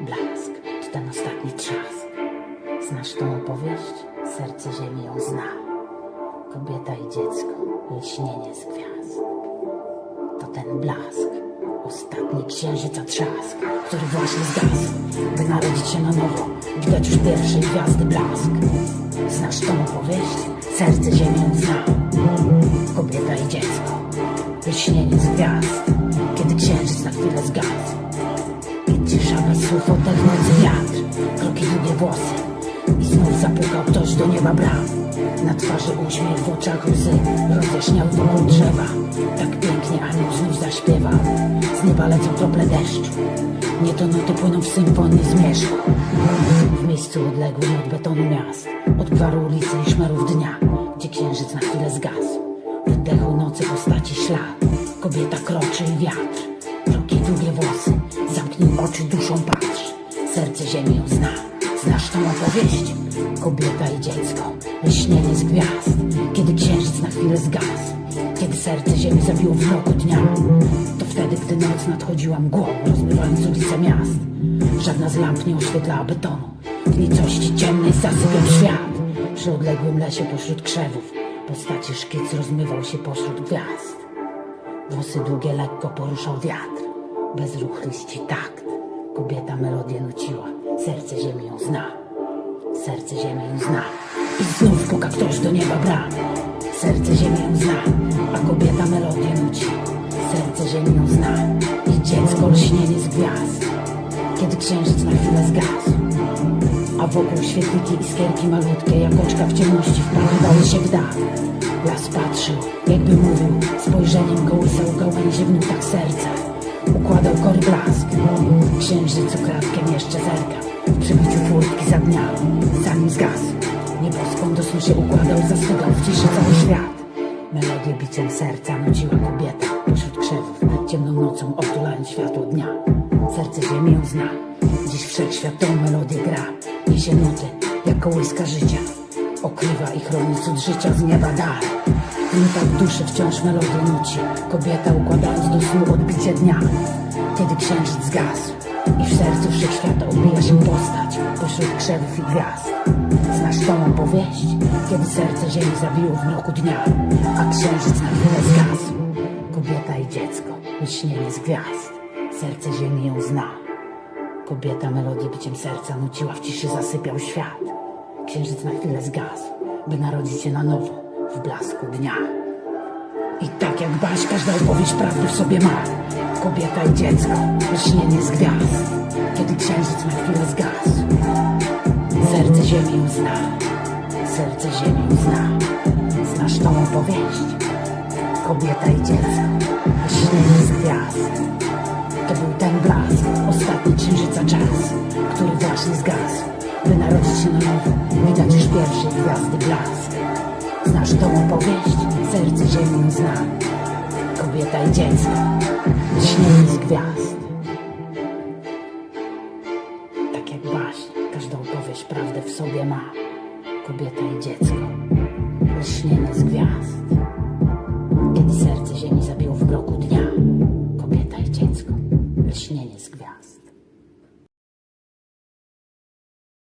Blask to ten ostatni trzask. Znasz tą opowieść? Serce ziemi ją zna. Kobieta i dziecko, lśnienie z gwiazd. To ten blask, ostatni księżyca trzask, który właśnie zgasł, by narodzić się na nowo, widać już pierwszej gwiazdy blask. Znasz tą opowieść? Serce ziemi ją zna. Kobieta i dziecko, lśnienie z gwiazd, kiedy księżyc na chwilę zgasł. Włosy I znów zapukał ktoś do nieba bram. Na twarzy uśmiech, w oczach łzy Rozjaśniały wokół drzewa. Tak pięknie anioł znów zaśpiewa. Z nieba lecą krople deszczu. Nie to noty płyną w symfonii zmierzchu. W miejscu odległym od betonu miast Od gwaru ulicy i szmerów dnia Gdzie księżyc na chwilę zgasł. W oddechu nocy postaci ślad. Kobieta kroczy i wiatr. Kroki długie włosy. Zamknij oczy, duszą patrz. Serce ziemi zna Znasz tą opowieść? Kobieta i dziecko Lśnienie z gwiazd Kiedy księżyc na chwilę zgasł Kiedy serce ziemi zabiło w roku dnia. To wtedy, gdy noc nadchodziła mgłą Rozmywając ulice miast. Żadna z lamp nie oświetlała betonu W nicości ciemnej zasypiał świat. Przy odległym lesie pośród krzewów Postaci szkic rozmywał się pośród gwiazd. Włosy długie lekko poruszał wiatr Bezruch liści takt. Kobieta melodię nuciła Serce ziemi ją zna Serce ziemi ją zna. I znów puka ktoś do nieba bram Serce ziemi ją zna A kobieta melodię nuci Serce ziemi ją zna I dziecko lśnienie z gwiazd. Kiedy księżyc na chwilę zgasł a wokół świetliki iskierki malutkie, jak oczka w ciemności wpatrywały się w dach. Las patrzył, jakby mówił, spojrzeniem kołysał gałęzie w nutach serca. Układał kory blask, księżycu kratkę jeszcze zerkał, dnia, zanim zgasł. Nieboską do snu się układał, zastygał w ciszy cały świat. Melodię biciem serca nuciła kobieta pośród krzewów, ciemną nocą otulając światło dnia. Serce ziemi ją zna, dziś wszechświat tą melodię gra, niesie nuty jak kołyska życia. Okrywa i chroni cud życia z nieba dar. W nutach duszy wciąż melodię nuci, kobieta układając do snu odbicie dnia. Kiedy księżyc zgasł i w sercu wszechświata odbija się postać pośród krzewów i gwiazd. Znasz tą opowieść? Kiedy serce ziemi zabiło w mroku dnia, a księżyc na chwilę zgasł. Kobieta i dziecko, lśnienie z gwiazd. Serce ziemi ją zna. Kobieta melodię biciem serca nuciła, w ciszy zasypiał świat. Księżyc na chwilę zgasł, by narodzić się na nowo w blasku dnia. I tak jak Baś, każda opowieść prawdy w sobie ma. Kobieta i dziecko, lśnienie z gwiazd. Kiedy księżyc na chwilę zgasł. Serce ziemi zna, serce ziemi zna. Znasz tą opowieść? Kobieta i dziecko, lśnienie z gwiazd. To był ten blask, ostatni księżyca czas, który właśnie zgasł, by narodzić się na nowo. Widać już pierwszej gwiazdy blask. Znasz tą opowieść? Serce ziemi ją zna. Kobieta i dziecko, lśnienie z gwiazd. Tak jak baśń, każda opowieść prawdę w sobie ma. Kobieta i dziecko, lśnienie z gwiazd.